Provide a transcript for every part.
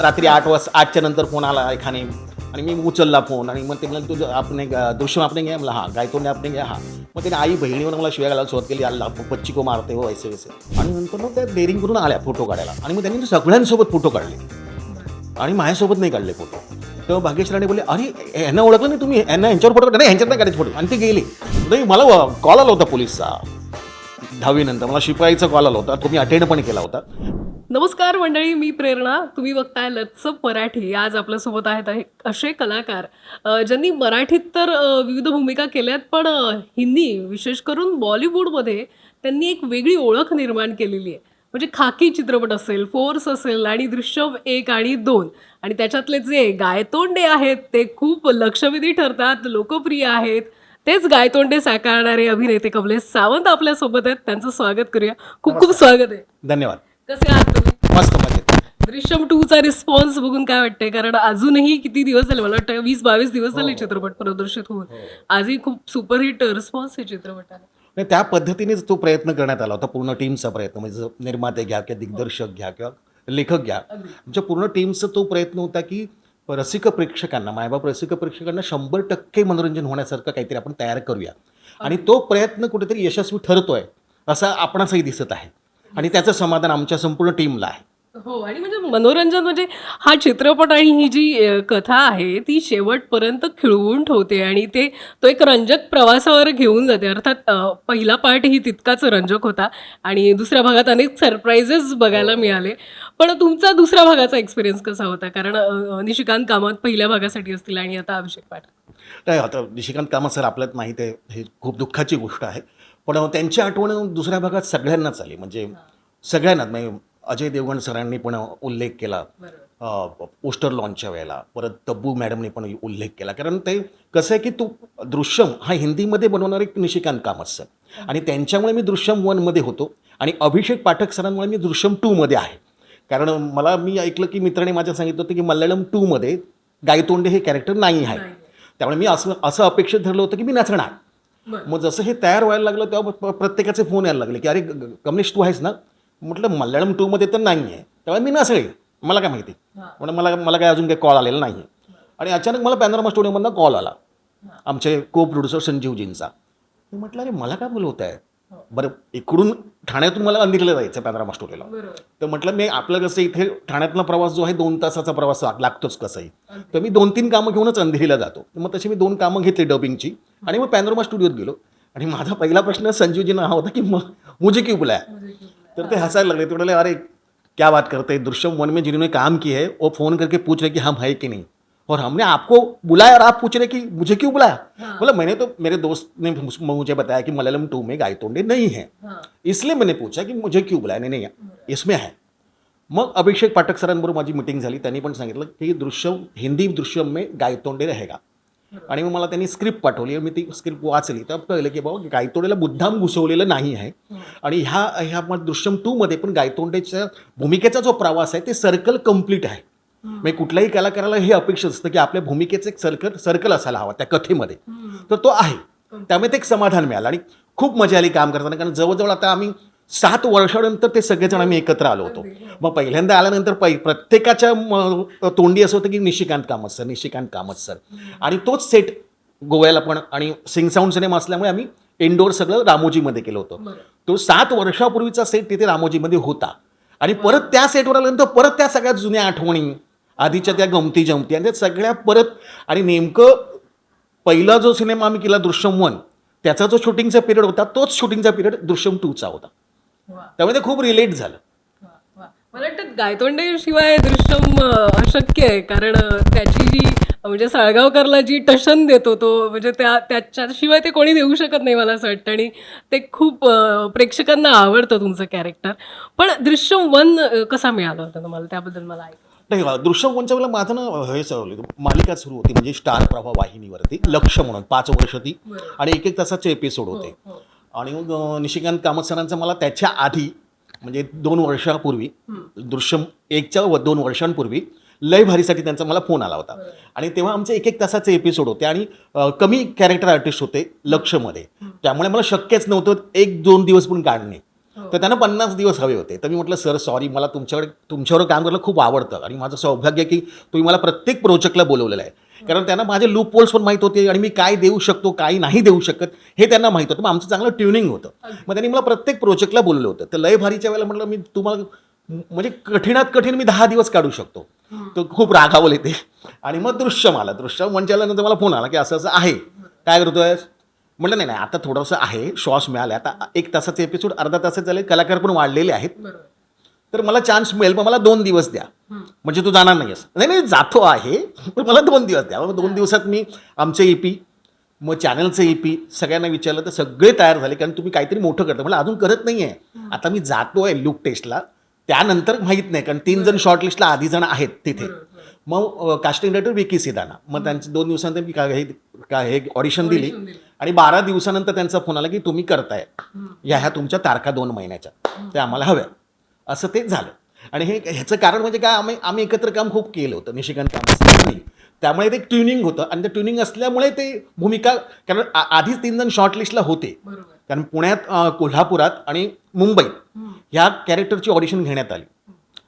रात्री आठ वाजता आठच्या नंतर फोन आला एखाने. आणि मी उचलला फोन आणि मग ते म्हणाले तुझं आपण एक दृश्यम आपण घ्या? मला हा गायतोंडे आपण घ्या. हा. मग त्याने आई बहिणीवर मला शिव्या घालायला सुरुवात केली आला पच्चिको मारते हो वैसे वैसे आणि नंतर मग त्या डेअरिंग करून आल्या फोटो काढायला. आणि मग त्यांनी सगळ्यांसोबत फोटो काढले. आणि माझ्यासोबत नाही काढले फोटो. तेव्हा भाग्येश राणे बोलले अरे यांना ओळखलं नाही तुम्ही? यांना यांच्यावर फोटो काढा नाही नाही काढायचे फोटो. आणि ते गेले. नाही मला कॉल आला होता पोलिसचा. दहावीनंतर मला शिपाईचा कॉल आला होता. तो मी अटेंड पण केला होता. नमस्कार मंडळी मी प्रेरणा. तुम्ही बघताय लत्सप मराठी. आज आपल्यासोबत आहेत आहे असे कलाकार ज्यांनी मराठीत तर विविध भूमिका केल्यात पण हिंदी विशेष करून बॉलिवूडमध्ये त्यांनी एक वेगळी ओळख निर्माण केलेली आहे. म्हणजे खाकी चित्रपट असेल फोर्स असेल आणि दृश्यम एक आणि दोन. आणि त्याच्यातले जे गायतोंडे आहेत ते खूप लक्षवेधी ठरतात लोकप्रिय आहेत. तेच गायतोंडे साकारणारे अभिनेते कमलेश सावंत आपल्यासोबत आहेत. त्यांचं स्वागत करूया. खूप खूप स्वागत आहे. धन्यवाद. कसे आहात तुम्ही? मस्त मजेत. दृश्यम टू चा रिस्पॉन्स बघून काय वाटतंय? कारण अजूनही किती दिवस झाले? मला वाटतं वीस बावीस दिवस झाले चित्रपट प्रदर्शित होऊन. आजही खूप सुपरहिट रिस्पॉन्स आहे चित्रपटाला. नाही त्या पद्धतीनेच तो प्रयत्न करण्यात आला होता पूर्ण टीमचा प्रयत्न. म्हणजे निर्माते घ्या किंवा दिग्दर्शक घ्या किंवा लेखक घ्या. आमच्या पूर्ण टीमचा तो प्रयत्न होता की रसिक प्रेक्षकांना मायबाप रसिक प्रेक्षकांना शंभर टक्के मनोरंजन होण्यासारखं काहीतरी आपण तयार करूया. आणि तो प्रयत्न कुठेतरी यशस्वी ठरतोय असं आपणासही दिसत आहे. आणि त्याचं समाधान आमच्या संपूर्ण टीमला आहे. हो आणि म्हणजे मनोरंजन म्हणजे हा चित्रपट आणि ही जी कथा आहे ती शेवटपर्यंत खिळवून ठेवते आणि ते तो एक रंजक प्रवासावर घेऊन जाते. अर्थात पहिला पार्ट ही तितकाच रंजक होता आणि दुसऱ्या भागात अनेक सरप्राईजेस बघायला मिळाले. पण तुमचा दुसऱ्या भागाचा एक्सपिरियन्स कसा होता? कारण निशिकांत कामत पहिल्या भागासाठी असतील आणि आता अभिषेक पाठक. नाही आता निशिकांत कामत सर आपल्याला माहीत आहे हे खूप दुःखाची गोष्ट आहे. पण त्यांची आठवण दुसऱ्या भागात सगळ्यांनाच आली. म्हणजे सगळ्यांनाच. म्हणजे अजय देवगण सरांनी पण उल्लेख केला. पोस्टर लॉन्चच्या वेळेला. परत तब्बू मॅडमने पण उल्लेख केला. कारण ते कसं आहे की तू दृश्यम हा हिंदीमध्ये बनवणारे एक निशिकांत कामत सर. आणि त्यांच्यामुळे मी दृश्यम वनमध्ये होतो. आणि अभिषेक पाठक सरांमुळे मी दृश्यम टूमध्ये आहे. कारण मला मी ऐकलं की मित्राने माझ्या सांगितलं होतं की मल्याळम टूमध्ये गायतोंडे हे कॅरेक्टर नाही आहे त्यामुळे मी असं असं अपेक्षित धरलं होतं की मी नचणार. मग जसं हे तयार व्हायला लागलं तेव्हा प्रत्येकाचे फोन यायला लागले की अरे कमलेश तू आहेस ना? म्हटलं मल्याळम टूमध्ये तर नाही आहे त्यामुळे मी नसेल. मला काय माहिती? म्हणून मला मला काय अजून काही कॉल आलेला नाही आणि अचानक मला पॅनोरमा स्टुडिओमधनं कॉल आला. आमचे को प्रोड्युसर संजीवजींचा. मी म्हटलं अरे मला काय बोलवत आहे? बरं इकडून ठाण्यातून मला अंधेरीला जायचं पॅनोरमा स्टुडिओला तर म्हटलं मी आपलं कसं इथे ठाण्यातला प्रवास जो आहे दोन तासाचा प्रवास लाग- लागतोच कसंही. तर मी दोन तीन कामं घेऊनच अंधेरीला जातो. मग तशी मी दोन कामं घेतली डबिंगची. आणि मग पॅनोरमा स्टुडिओत गेलो. आणि माझा पहिला प्रश्न संजीवजींना हा होता की मग मुझे क्यों बुलाया? तर ते हंसायला लागले. ते म्हणाले अरे क्या बात करते हैं? दृश्यम वन में जिन्होंने काम की है वो फ़ोन करके पूछ रहे कि हम है कि नहीं? और हमने आपको बुलाया और आप पूछ रहे कि मुझे क्यों बुलाया? बोला मैंने तो मेरे दोस्त ने मुझे बताया कि मलयालम टू में गायतोंडे नहीं है। इसलिए मैंने पूछा की मुझे क्यों बुलाया? नहीं नहीं इसमें है। मग अभिषेक पाठक सरांबरोबर माझी मिटिंग झाली. त्यांनी पण सांगितलं की दृश्यम हिंदी दृश्यम में गायतोंडे रहेगा. आणि मग मला त्यांनी स्क्रिप्ट पाठवली. मी ती स्क्रिप्ट वाचली. तर कळलं की बाबा गायतोंडेला मुद्दाम घुसवलेलं नाही आहे. आणि ह्या ह्या दृश्यम टूमध्ये पण गायतोंडेच्या भूमिकेचा जो प्रवास आहे ते सर्कल कंप्लीट आहे. म्हणजे कुठल्याही कलाकाराला हे अपेक्षित असतं की आपल्या भूमिकेचं एक सर्कल सर्कल असायला हवा त्या कथेमध्ये. तर तो आहे. त्यामुळे ते एक समाधान मिळालं. आणि खूप मजा आली काम करताना. कारण जवळजवळ आता आम्ही सात वर्षानंतर ते सगळेजण आम्ही एकत्र आलो होतो. मग पहिल्यांदा आल्यानंतर पै प्रत्येकाच्या तोंडी असं होतं की निशिकांत कामत सर निशिकांत कामत सर. आणि तोच सेट गोव्याला पण आणि सिंग साऊंड सिनेमा असल्यामुळे आम्ही इंडोर सगळं रामोजीमध्ये केलं होतं. तो सात वर्षापूर्वीचा सेट तिथे रामोजीमध्ये होता. आणि परत त्या सेटवर आल्यानंतर परत त्या सगळ्या जुन्या आठवणी आधीच्या त्या गमती जमती आणि त्या सगळ्या परत आणि नेमकं पहिला जो सिनेमा आम्ही केला दृश्यम वन त्याचा जो शूटिंगचा पिरियड होता तोच शूटिंगचा पिरियड दृश्यम टूचा होता. त्यामुळे ते खूप रिलेट झालं. मला वाटतं गायतोंडे शिवाय दृश्यम अशक्य आहे कारण त्याची जी म्हणजे साळगावकरला जी टशन देतो तो म्हणजे त्या त्याच्याशिवाय ते कोणी देऊ शकत नाही मला असं वाटतं. आणि ते खूप प्रेक्षकांना आवडतं तुमचं कॅरेक्टर. पण दृश्यम वन कसा मिळाला होता तुम्हाला? त्याबद्दल मला ऐक. नाही दृश्यम वनच्या वेळेला माझं ना हे चालू मालिका सुरू होती म्हणजे स्टार प्रवाह वाहिनीवरती लक्ष म्हणून पाच वर्ष ती. आणि एक एक तासाचे एपिसोड होते. आणि मग निशिकांत कामत सरांचा मला त्याच्या आधी म्हणजे दोन वर्षापूर्वी दृश्यम एकच्या व दोन वर्षांपूर्वी लय भारीसाठी त्यांचा मला फोन आला होता. आणि तेव्हा आमचे एक एक तासाचे एपिसोड होते आणि कमी कॅरेक्टर आर्टिस्ट होते लक्षमध्ये. त्यामुळे मला शक्यच नव्हतं एक दोन दिवस पण काढणे. तर त्यांना पन्नास दिवस हवे होते. तर मी म्हटलं सर सॉरी मला तुमच्याकडे तुमच्यावर काम करायला खूप आवडतं आणि माझं सौभाग्य की तुम्ही मला प्रत्येक प्रोजेक्टला बोलवलेलं आहे. कारण त्यांना माझे लूप पोल्स पण माहीत होते आणि मी काय देऊ शकतो काय नाही देऊ शकत हे त्यांना माहीत होतं. मग आमचं चांगलं ट्युनिंग होतं. मग त्यांनी मला प्रत्येक प्रोजेक्टला बोलवलं होतं. तर लय भारीच्या वेळेला म्हटलं मी तुम्हाला म्हणजे कठीणात कठीण मी दहा दिवस काढू शकतो. तो खूप रागावले ते. आणि मग दृश्यम आला दृश्यम म्हणजे आल्यानंतर मला फोन आला की असं असं आहे. काय करतोय? म्हटलं नाही नाही आता थोडंसं आहे श्वास मिळाला आता एक तासाचे एपिसोड अर्धा तासाचे झाले कलाकार पण वाढलेले आहेत. तर मला चान्स मिळेल पण मला दोन दिवस द्या. म्हणजे तू जाणार नाहीस नाही नाही जातो आहे पण मला दोन दिवस द्या. मग दोन दिवसात मी आमचे ई पी मग चॅनलचं ई पी सगळ्यांना विचारलं तर सगळे तयार झाले कारण तुम्ही काहीतरी मोठं करता. मला अजून करत नाही आहे आता मी जातो आहे लुक टेस्टला त्यानंतर माहीत नाही कारण तीन जण शॉर्ट लिस्टला आधी जण आहेत तिथे. मग कास्टिंग डायरेक्टर विकी सिदाना. मग त्यांचे दोन दिवसानंतर मी का हे का हे ऑडिशन दिली. आणि बारा दिवसानंतर त्यांचा फोन आला की तुम्ही करताय. या ह्या तुमच्या तारखा दोन महिन्याच्या. त्या आम्हाला हव्या. असं ते झालं. आणि हे ह्याचं कारण म्हणजे काय? आम्ही आम्ही एकत्र काम खूप केलं होतं. निशिकांत काम नाही. त्यामुळे ते ट्युनिंग होतं आणि ते ट्युनिंग असल्यामुळे ते भूमिका कारण आधीच तीन जण शॉर्ट लिस्टला होते कारण पुण्यात कोल्हापुरात आणि मुंबईत ह्या कॅरेक्टरची ऑडिशन घेण्यात आली.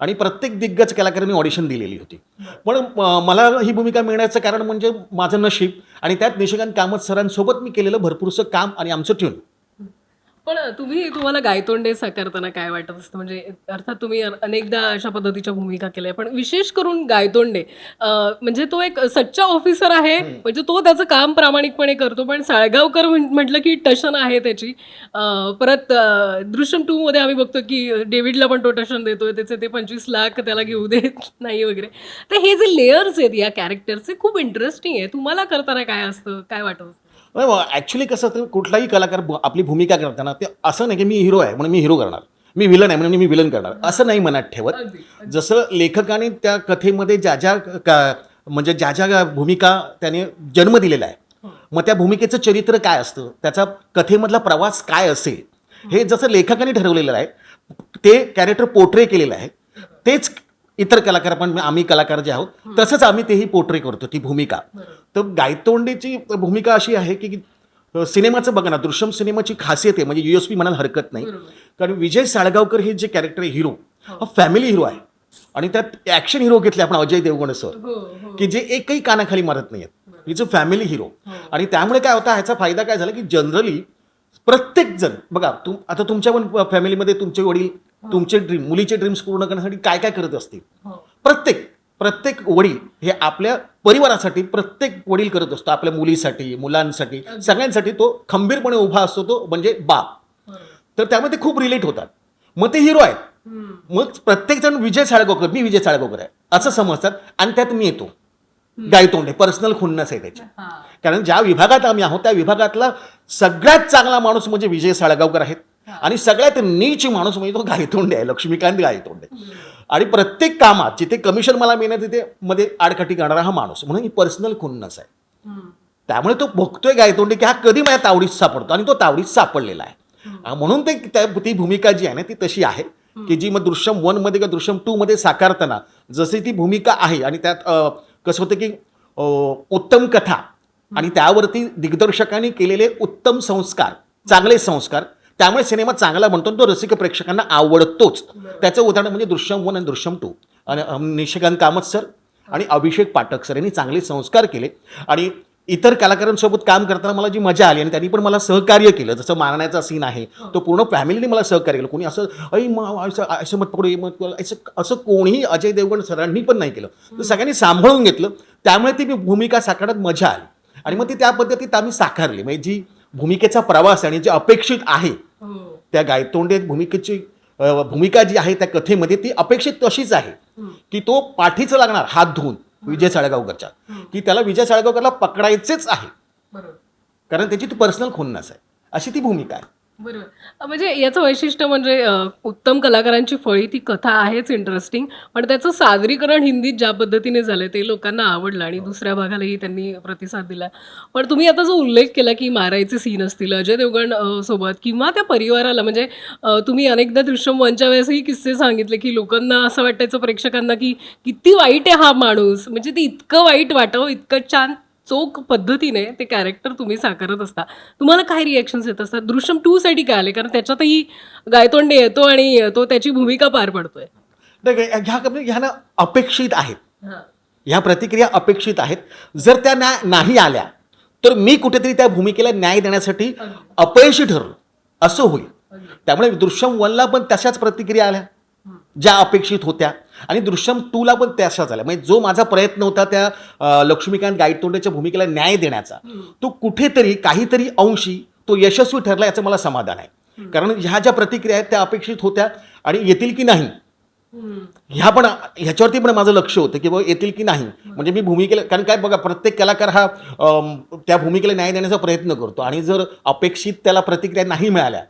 आणि प्रत्येक दिग्गज कलाकारांनी ऑडिशन दिलेली होती. पण मला ही भूमिका मिळण्याचं कारण म्हणजे माझं नशीब आणि त्यात निशिकांत कामत सरांसोबत मी केलेलं भरपूरसं काम आणि आमचं ट्यून पण तुम्ही तुम्हाला गायतोंडे साकारताना काय वाटत असतं? म्हणजे अर्थात तुम्ही अनेकदा अशा पद्धतीच्या भूमिका केल्या पण विशेष करून गायतोंडे म्हणजे तो एक सच्चा ऑफिसर आहे. म्हणजे तो त्याचं काम प्रामाणिकपणे करतो. पण साळगावकर म्हटलं की टशन आहे त्याची. परत दृश्यम टू मध्ये आम्ही बघतो की डेव्हिडला पण तो टशन देतोय. त्याचे ते पंचवीस लाख त्याला घेऊ देत नाही वगैरे. तर हे जे लेयर्स आहेत या कॅरेक्टरचे खूप इंटरेस्टिंग आहे. तुम्हाला करताना काय असतं? काय वाटत असतं? ॲक्च्युली कसं असतं कुठलाही कलाकार आपली भूमिका करताना ते असं नाही की मी हिरो आहे म्हणून मी हिरो करणार. मी विलन आहे म्हणून मी विलन करणार. असं नाही मनात ठेवत. जसं लेखकाने त्या कथेमध्ये ज्या ज्या का म्हणजे ज्या ज्या भूमिका त्याने जन्म दिलेला आहे मग त्या भूमिकेचं चरित्र काय असतं? त्याचा कथेमधला प्रवास काय असेल? हे जसं लेखकाने ठरवलेलं आहे ते कॅरेक्टर पोर्ट्रे केलेलं आहे तेच इतर कलाकार पण आम्ही कलाकार जे आहोत तसंच आम्ही तेही पोर्ट्रे करतो ती भूमिका. तर गायतोंडेची भूमिका अशी आहे की सिनेमाचं बघा ना दृश्यम सिनेमाची खासियत आहे म्हणजे यू एस पी म्हणायला हरकत नाही. कारण विजय साळगावकर हे जे कॅरेक्टर आहे हिरो हा. फॅमिली हिरो आहे. आणि त्यात ॲक्शन हिरो घेतले आपण अजय देवगण सर हो हो. की जे एकही कानाखाली मारत नाहीयेत. इज अ फॅमिली हिरो आणि त्यामुळे काय होता ह्याचा फायदा काय झाला की जनरली प्रत्येक जण बघा तुम आता तुमच्या पण फॅमिलीमध्ये तुमचे वडील तुमचे ड्रीम मुलीचे ड्रीम्स पूर्ण करण्यासाठी काय काय करत असतील? हो. प्रत्येक प्रत्येक वडील हे आपल्या परिवारासाठी प्रत्येक वडील करत असतो. आपल्या मुलीसाठी मुलांसाठी सगळ्यांसाठी तो खंबीरपणे उभा असतो तो म्हणजे बाप. तर त्यामध्ये खूप रिलेट होतात. मग ते हिरो आहेत. मग प्रत्येक जण विजय साळगावकर मी विजय साळगावकर आहे. असं समजतात आणि त्यात मी येतो. गायतोंडे पर्सनल खुन्नस आहे त्याची. हा. कारण ज्या विभागात आम्ही आहोत त्या विभागातला सगळ्यात चांगला माणूस म्हणजे विजय साळगावकर आहेत. आणि सगळ्यात नीच माणूस म्हणजे तो गायतोंडे आहे लक्ष्मीकांत गायतोंडे. आणि प्रत्येक कामात जिथे कमिशन मला मिळणार तिथे मध्ये आडकाठी करणारा हा माणूस. म्हणून ही पर्सनल खुन्नस आहे. त्यामुळे तो बघतोय गायतोंडे की हा कधी माझ्या तावडीत सापडतो आणि तो तावडीत सापडलेला आहे. म्हणून ते ती भूमिका जी आहे ना ती तशी आहे की जी मग दृश्यम वनमध्ये किंवा दृश्यम टू मध्ये साकारताना जशी ती भूमिका आहे आणि त्यात कसं होतं की उत्तम कथा आणि त्यावरती दिग्दर्शकांनी केलेले उत्तम संस्कार चांगले संस्कार त्यामुळे सिनेमा चांगला बनतो तो रसिक प्रेक्षकांना आवडतोच. त्याचं उदाहरण म्हणजे दृश्यम वन आणि दृश्यम टू. आणि निशिकांत कामत सर आणि अभिषेक पाठक सर यांनी चांगले संस्कार केले. आणि इतर कलाकारांसोबत काम करताना मला जी मजा आली आणि त्यांनी पण मला सहकार्य केलं. जसं मारण्याचा सीन आहे तो पूर्ण फॅमिलीने मला सहकार्य केलं. कोणी असं ऐ म- असं असं मत पकडू मत असं असं कोणीही अजय देवगण सरांनी पण नाही केलं. तर सगळ्यांनी सांभाळून घेतलं. त्यामुळे ती भूमिका साकारण्यात मजा आली. आणि मग ती त्या पद्धतीत आम्ही साकारली. म्हणजे जी भूमिकेचा प्रवास आणि जे अपेक्षित आहे हो. त्या गायतोंडे भूमिकेची भूमिका जी आहे त्या कथेमध्ये ती अपेक्षित तशीच आहे. की तो पाठीचं लागणार हात धुवून विजय साळगावकरच्या. की त्याला विजय साळगावकरला पकडायचेच आहे. कारण त्याची ती पर्सनल खुन्नस आहे. अशी ती भूमिका आहे. बरोबर. अ, म्हणजे याचं वैशिष्ट्य म्हणजे अ, उत्तम कलाकारांची फळी ती कथा आहेच इंटरेस्टिंग पण त्याचं सादरीकरण हिंदीत ज्या पद्धतीने झालं ते लोकांना आवडलं आणि दुसऱ्या भागालाही त्यांनी प्रतिसाद दिला. पण तुम्ही आता जो उल्लेख केला की मारायचे सीन असतील अजय देवगण अ, सोबत किंवा त्या परिवाराला म्हणजे अ, तुम्ही अनेकदा दृश्यम वनच्या वेळेसही किस्से सांगितले की लोकांना असं वाटायचं प्रेक्षकांना की किती वाईट आहे हा माणूस म्हणजे ते इतकं वाईट वाटावं इतकं छान चोख पद्धतीने ते कॅरेक्टर तुम्ही साकारत असता. तुम्हाला काय रिॲक्शन्स येत असतात? दृश्यम टू साठी काय आले? कारण त्याच्यातही गायतोंडे येतो आणि तो त्याची भूमिका पार पडतोय. नाही, ह्या ह्या- ह्या ना अपेक्षित आहेत. ह्या प्रतिक्रिया अपेक्षित आहेत. जर त्या ना नाही आल्या तर मी कुठेतरी त्या भूमिकेला न्याय देण्यासाठी अपयशी ठरलो. असं होईल. त्यामुळे दृश्यम वनला पण तशाच प्रतिक्रिया आल्या. ज्या अपेक्षित होत्या. आणि दृश्यम टूला पण तशाच आल्या. म्हणजे जो माझा प्रयत्न होता त्या लक्ष्मीकांत गायतोंडेच्या भूमिकेला न्याय देण्याचा तो कुठेतरी काहीतरी अंशी तो यशस्वी ठरला याचं मला समाधान आहे. कारण ह्या ज्या प्रतिक्रिया आहेत त्या अपेक्षित होत्या आणि येतील की नाही? ह्या पण ह्याच्यावरती पण माझं लक्ष होतं की बाबा येतील की नाही? म्हणजे मी भूमिकेला कारण काय बघा प्रत्येक कलाकार हा त्या भूमिकेला न्याय देण्याचा प्रयत्न करतो. आणि जर अपेक्षित त्याला प्रतिक्रिया नाही मिळाल्या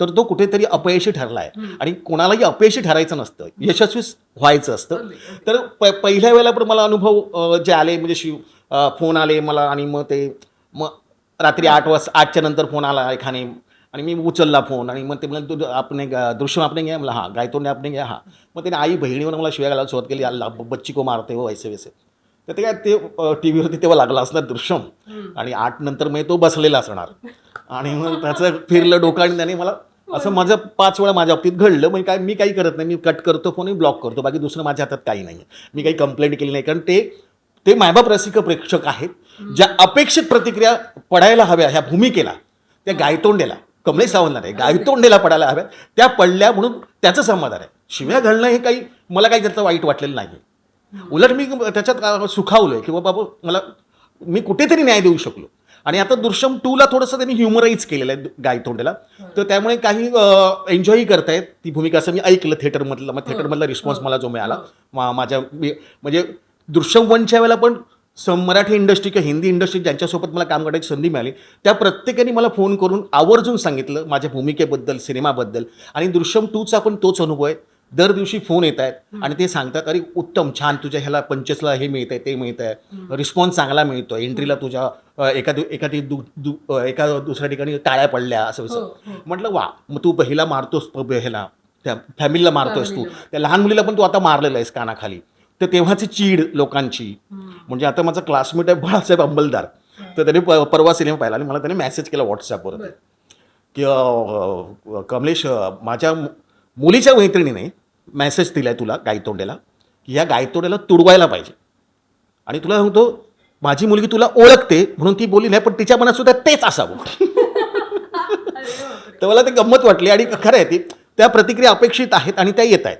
तर तो कुठेतरी अपयशी ठरला आहे आणि कोणालाही अपयशी ठरायचं नसतं. यशस्वी व्हायचं असतं. तर प पहिल्या वेळेला पण मला अनुभव जे आले म्हणजे शिव फोन आले मला आणि मग ते मग रात्री आठ वाजता आठच्या नंतर फोन आला एखाने. आणि मी उचलला फोन आणि मग ते मला तू आपण दृश्यम आपण घ्या. मला हां गायतोंडे आपण घ्या हां. मग त्याने आई बहिणीवर मला शिवाय घालायला सुरुवात केली अल्ला बच्ची को मारते हो वैसे वैसे. तर ते काय ते टी व्हीवरती तेव्हा लागला असणार दृश्यम. आणि आठ नंतर मग तो बसलेला असणार. आणि मग त्याचं फिरलं डोकं आणि त्याने मला असं माझं पाच वेळा माझ्या बाबतीत घडलं. म्हणजे काय मी काही करत नाही. मी कट करतो फोन ब्लॉक करतो. बाकी दुसरं माझ्या हातात काही नाही मी काही कंप्लेंट केली नाही. कारण ते ते मायबाप रसिक प्रेक्षक आहेत. ज्या अपेक्षित प्रतिक्रिया पडायला हव्या ह्या भूमिकेला त्या गायतोंडेला कमलेश सावंत आहे गायतोंडेला पडायला हव्या. त्या पडल्या म्हणून त्याचं समाधान आहे. शिव्या घालणं हे काही मला काही त्याचं वाईट वाटलेलं नाही उलट मी त्याच्यात सुखावलो आहे की बाबा मला मी कुठेतरी न्याय देऊ शकलो. आणि आता दृश्यम टूला थोडंसं त्यांनी ह्युमराईज केलेलं आहे गायतोंडेला. तर त्यामुळे काही एन्जॉयही करतायत. ती भूमिका असं मी ऐकलं थिएटरमधलं मग थिएटरमधला रिस्पॉन्स मला जो मिळाला. मा- माझ्या म्हणजे दृश्यम वनच्या वेळेला पण स मराठी इंडस्ट्री किंवा हिंदी इंडस्ट्री ज्यांच्यासोबत मला काम करण्याची संधी मिळाली त्या प्रत्येकाने मला फोन करून आवर्जून सांगितलं माझ्या भूमिकेबद्दल सिनेमाबद्दल. आणि दृश्यम टूचा पण तोच अनुभव आहे. दर दिवशी फोन येत आहेत आणि ते सांगतात अरे उत्तम छान तुझ्या ह्याला पंचसला हे मिळत आहे ते मिळत आहे रिस्पॉन्स चांगला मिळतो. एंट्रीला तुझ्या एका दु- एका ती दु- दु- अ, एका दुसऱ्या ठिकाणी टाळ्या पडल्या असं असं म्हटलं वा मग तू पहिला मारतोस ह्याला त्या फॅमिलीला मारतोस तू. त्या लहान मुलीला पण तू आता मारलेला आहेस कानाखाली. तर तेव्हाची चीड लोकांची. म्हणजे आता माझा क्लासमेट आहे बाळासाहेब अंमलदार तर त्याने प- परवा सिनेमा पाहिला आणि मला त्याने मेसेज केला व्हॉट्सॲपवर की कमलेश माझ्या मुलीच्या मैत्रिणीने मेसेज दिलाय तुला गायतोंडेला की या गायतोंडेला तुडवायला पाहिजे. आणि तुला सांगतो माझी मुलगी तुला ओळखते म्हणून ती बोलली नाही पण तिच्या मनात सुद्धा तेच असावं. तर मला ते गंमत वाटली आणि खरं आहे ती त्या प्रतिक्रिया अपेक्षित आहेत आणि त्या येत आहेत.